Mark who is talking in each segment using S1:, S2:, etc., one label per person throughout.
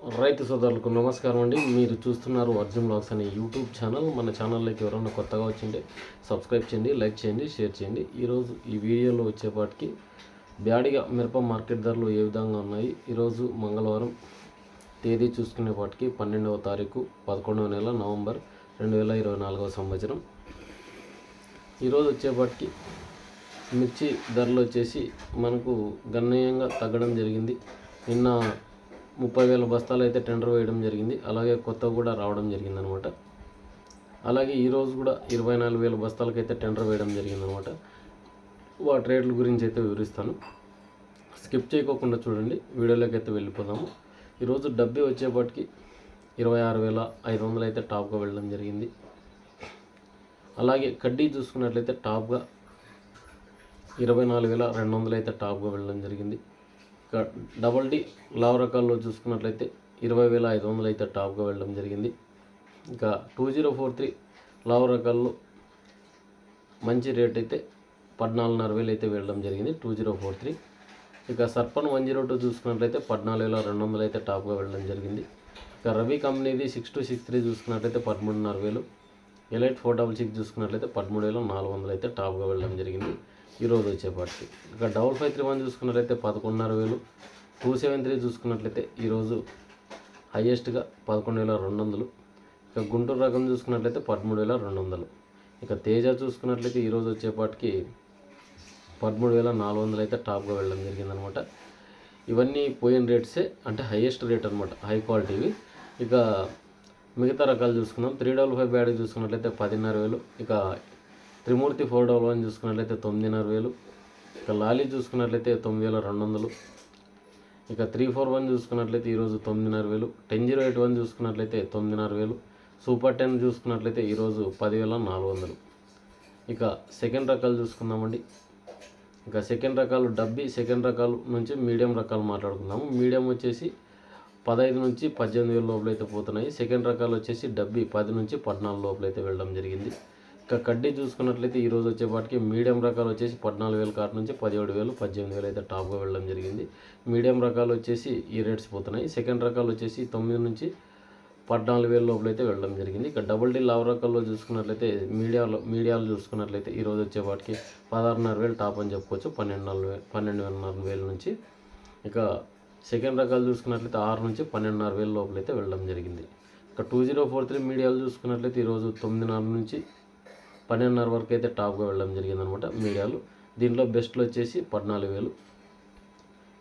S1: రైతు సోదరులకు నమస్కారం అండి. మీరు చూస్తున్నారు అర్జున్ బ్లాగ్స్ అనే యూట్యూబ్ ఛానల్. మన ఛానల్లోకి ఎవరైనా కొత్తగా వచ్చింటే సబ్స్క్రైబ్ చేయండి లైక్ చేయండి షేర్ చేయండి. ఈరోజు ఈ వీడియోలో వచ్చేపాటికి బ్యాడిగా మిరప మార్కెట్ ధరలు ఏ విధంగా ఉన్నాయి? ఈరోజు మంగళవారం తేదీ చూసుకునేపాటికి పన్నెండవ తారీఖు పదకొండవ నెల నవంబర్ రెండు వేల ఇరవై నాలుగవ సంవత్సరం. ఈరోజు వచ్చేపాటికి మిర్చి ధరలు వచ్చేసి మనకు గణనీయంగా తగ్గడం జరిగింది. నిన్న ముప్పై వేల బస్తాలు అయితే టెండర్ వేయడం జరిగింది. అలాగే కొత్త కూడా రావడం జరిగింది అనమాట అలాగే ఈరోజు కూడా ఇరవై నాలుగు వేల బస్తాలకైతే టెండర్ వేయడం జరిగింది అనమాట వాటి రేట్ల గురించి అయితే వివరిస్తాను. స్కిప్ చేయకోకుండా చూడండి. వీడియోలోకి అయితే వెళ్ళిపోదాము. ఈరోజు డబ్బే వచ్చేపాటికి ఇరవై ఆరు వేల ఐదు వందలు అయితే టాప్గా వెళ్ళడం జరిగింది. అలాగే కడ్డీ చూసుకున్నట్లయితే టాప్గా ఇరవై నాలుగు వేల రెండు వందలు అయితే టాప్గా వెళ్ళడం జరిగింది. డబల్ డి లావ్ రకాల్లో చూసుకున్నట్లయితే ఇరవై వేల ఐదు వందలు అయితే టాప్గా వెళ్ళడం జరిగింది. ఇంకా టూ జీరో ఫోర్ త్రీ లావ్ రకాల్లో మంచి రేట్ అయితే పద్నాలుగున్నర వేలు అయితే వెళ్ళడం జరిగింది టూ జీరో ఫోర్ త్రీ. ఇక సర్పన్ వన్ జీరో టూ చూసుకున్నట్లయితే పద్నాలుగు వేల రెండు వందలు అయితే టాప్గా వెళ్ళడం జరిగింది. ఇక రవి కంపెనీది సిక్స్ టూ సిక్స్ త్రీ చూసుకున్నట్లయితే పదమూడున్నర వేలు. ఎలైట్ ఫోర్ డబల్ సిక్స్ చూసుకున్నట్లయితే పదమూడు వేల నాలుగు వందలు అయితే టాప్గా వెళ్ళడం జరిగింది. ఈరోజు వచ్చేపాటికి. ఇక డబల్ ఫైవ్ త్రీ వన్ చూసుకున్నట్లయితే పదకొండున్నర వేలు. టూ సెవెన్ త్రీ చూసుకున్నట్లయితే ఈరోజు హయ్యెస్ట్గా పదకొండు వేల రెండు వందలు ఇక గుంటూరు రకం చూసుకున్నట్లయితే పదమూడు వేల రెండు వందలు ఇక తేజ చూసుకున్నట్లయితే ఈరోజు వచ్చేపాటికి పదమూడు వేల నాలుగు వందలు అయితే టాప్గా వెళ్ళడం జరిగిందనమాట. ఇవన్నీ పోయిన రేట్సే అంటే హైయెస్ట్ రేట్ అనమాట హై క్వాలిటీవి. ఇక మిగతా రకాలు చూసుకుందాం. త్రీ డబల్ ఫైవ్ బ్యాడ్ చూసుకున్నట్లయితే పదిన్నర వేలు. ఇక త్రిమూర్తి ఫోర్ డబల్ వన్ చూసుకున్నట్లయితే తొమ్మిదిన్నర వేలు. ఇక లాలీ చూసుకున్నట్లయితే తొమ్మిది వేల రెండు వందలు. ఇక త్రీ ఫోర్ వన్ చూసుకున్నట్లయితే ఈరోజు తొమ్మిదిన్నర వేలు. టెన్ జీరో ఎయిట్ వన్ చూసుకున్నట్లయితే తొమ్మిదిన్నర వేలు. సూపర్ టెన్ చూసుకున్నట్లయితే ఈరోజు పదివేల నాలుగు వందలు. ఇక సెకండ్ రకాలు చూసుకుందామండి. ఇక సెకండ్ రకాలు డబ్బీ సెకండ్ రకాలు నుంచి మీడియం రకాలు మాట్లాడుకుందాము. మీడియం వచ్చేసి పదహైదు నుంచి పద్దెనిమిది వేల లోపల అయితే పోతున్నాయి. సెకండ్ రకాలు వచ్చేసి డబ్బీ పది నుంచి పద్నాలుగు లోపల అయితే వెళ్ళడం జరిగింది. ఇక కడ్డీ చూసుకున్నట్లయితే ఈరోజు వచ్చేపాటికి మీడియం రకాలు వచ్చేసి పద్నాలుగు వేల కార్ నుంచి పదిహేడు వేలు పద్దెనిమిది వేలు అయితే టాప్గా వెళ్ళడం జరిగింది. మీడియం రకాలు వచ్చేసి ఈ రేట్స్ పోతున్నాయి. సెకండ్ రకాలు వచ్చేసి తొమ్మిది నుంచి పద్నాలుగు వేల లోపల అయితే వెళ్ళడం జరిగింది. ఇక డబుల్ డీ లావ్ రకాల్లో చూసుకున్నట్లయితే మీడియాలో మీడియాలో చూసుకున్నట్లయితే ఈరోజు వచ్చేపాటికి పదహారున్నర వేలు టాప్ అని చెప్పుకోవచ్చు. పన్నెండు నాలుగు వేలు పన్నెండున్నర వేల నుంచి ఇక సెకండ్ రకాలు చూసుకున్నట్లయితే ఆరు నుంచి పన్నెండున్నర వేల లోపల అయితే వెళ్ళడం జరిగింది. ఇక టూ జీరో ఫోర్ త్రీ మీడియాలు చూసుకున్నట్లయితే ఈరోజు తొమ్మిదిన్నర నుంచి పన్నెండున్నర వరకు అయితే టాప్గా వెళ్ళడం జరిగింది అనమాట మీడియాలు. దీంట్లో బెస్ట్లో వచ్చేసి పద్నాలుగు వేలు.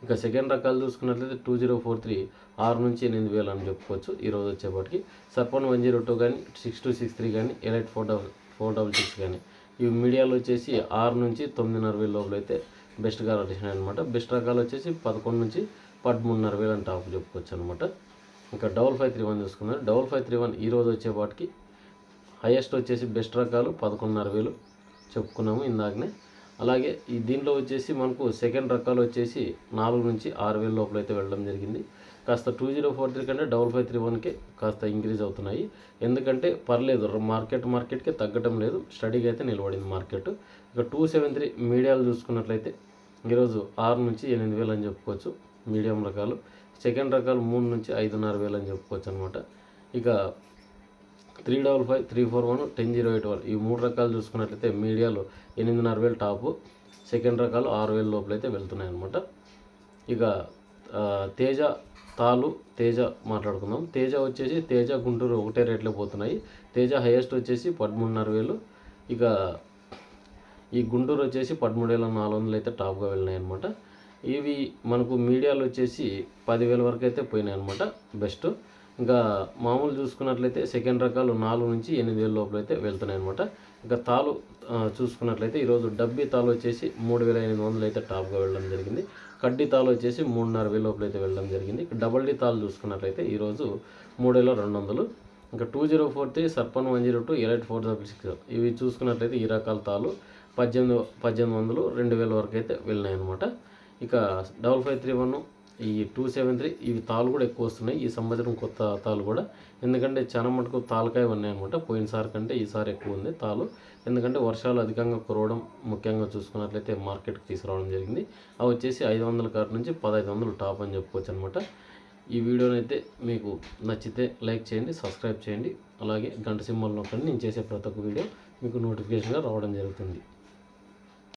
S1: ఇంకా సెకండ్ రకాలు చూసుకున్నట్లయితే టూ జీరో ఫోర్ త్రీ ఆరు నుంచి ఎనిమిది వేలు అని చెప్పుకోవచ్చు ఈరోజు వచ్చేప్పటికి సర్పన్ వన్ జీరో టూ కానీ సిక్స్ టూ సిక్స్ త్రీ కానీ elite four double four double six కానీ. ఇవి మీడియాలో వచ్చేసి ఆరు నుంచి తొమ్మిదిన్నర వేల లోపల అయితే బెస్ట్గా వచ్చినాయి అనమాట బెస్ట్ రకాలు వచ్చేసి పదకొండు నుంచి పదమూడున్నర వేలు అని టాప్ చెప్పుకోవచ్చు అనమాట. ఇంకా డబల్ ఫైవ్ త్రీ వన్ చూసుకున్నారు డబల్ ఫైవ్ త్రీ వన్ ఈరోజు వచ్చేపాటికి హైయెస్ట్ వచ్చేసి బెస్ట్ రకాలు పదకొండున్నర వేలు చెప్పుకున్నాము ఇందాకనే. అలాగే ఈ దీంట్లో వచ్చేసి మనకు సెకండ్ రకాలు వచ్చేసి నాలుగు నుంచి ఆరు వేల లోపల అయితే వెళ్ళడం జరిగింది. కాస్త టూ జీరో ఫోర్ త్రీ కంటే డబల్ ఫైవ్ త్రీ వన్కే కాస్త ఇంక్రీజ్ అవుతున్నాయి. ఎందుకంటే పర్లేదు మార్కెట్ మార్కెట్కే తగ్గటం లేదు. స్టడీగా అయితే నిలబడింది మార్కెట్. ఇక టూ సెవెన్ త్రీ మీడియాలు చూసుకున్నట్లయితే ఈరోజు ఆరు నుంచి ఎనిమిది వేలు అని చెప్పుకోవచ్చు మీడియం రకాలు. సెకండ్ రకాలు మూడు నుంచి ఐదున్నర వేలు అని చెప్పుకోవచ్చు అనమాట ఇక three double five three four one ten zero eight one. ఈ మూడు రకాలు చూసుకున్నట్లయితే మీడియాలో ఎనిమిదిన్నర వేలు టాపు సెకండ్ రకాలు ఆరు వేల లోపల అయితే వెళ్తున్నాయి అనమాట ఇక తేజ తాలు తేజ మాట్లాడుకుందాం. తేజ వచ్చేసి తేజ గుంటూరు ఒకటే రేట్లో పోతున్నాయి. తేజ హైయెస్ట్ వచ్చేసి పదమూడున్నర వేలు. ఇక ఈ గుంటూరు వచ్చేసి పదమూడు వేల నాలుగు వందలు అయితే టాప్గా వెళ్ళినాయి అనమాట ఇవి మనకు మీడియాలో వచ్చేసి పదివేల వరకు అయితే పోయినాయి అనమాట బెస్ట్. ఇంకా మామూలు చూసుకున్నట్లయితే సెకండ్ రకాలు నాలుగు నుంచి ఎనిమిది వేల లోపల అయితే వెళ్తున్నాయి అనమాట ఇంకా తాలు చూసుకున్నట్లయితే ఈరోజు డబ్బీ తాలు వచ్చేసి మూడు వేల ఎనిమిది వందలు అయితే టాప్గా వెళ్ళడం జరిగింది. కడ్డీ తాలు వచ్చేసి మూడున్నర వేల లోపల అయితే వెళ్ళడం జరిగింది. డబల్ డీ తాలు చూసుకున్నట్లయితే ఈరోజు మూడు వేల రెండు వందలు. ఇంకా two zero four three సర్పన్ one zero two elite four double six ఇవి చూసుకున్నట్లయితే ఈ రకాల తాలు పద్దెనిమిది పద్దెనిమిది వందలు రెండు వేల వరకు అయితే వెళ్ళినాయి అనమాట ఇక డబల్ ఫైవ్ త్రీ వన్ ఈ టూ సెవెన్ త్రీ ఇవి తాళ్ళు కూడా ఎక్కువ వస్తున్నాయి. ఈ సంవత్సరం కొత్త తాళ్ళు కూడా. ఎందుకంటే చాలా మటుకు తాలకాయ ఉన్నాయన్నమాట పోయినసారి కంటే ఈసారి ఎక్కువ ఉంది తాలు ఎందుకంటే వర్షాలు అధికంగా కురవడం ముఖ్యంగా చూసుకున్నట్లయితే మార్కెట్కి తీసుకురావడం జరిగింది. అవి వచ్చేసి ఐదు వందల కాటి నుంచి పదహైదు వందలు టాప్ అని చెప్పుకోవచ్చు అనమాట ఈ వీడియోనైతే అయితే మీకు నచ్చితే లైక్ చేయండి సబ్స్క్రైబ్ చేయండి. అలాగే గంట సింబల్ నొక్కండి. నేను చేసే ప్రతి ఒక్క వీడియో మీకు నోటిఫికేషన్గా రావడం జరుగుతుంది.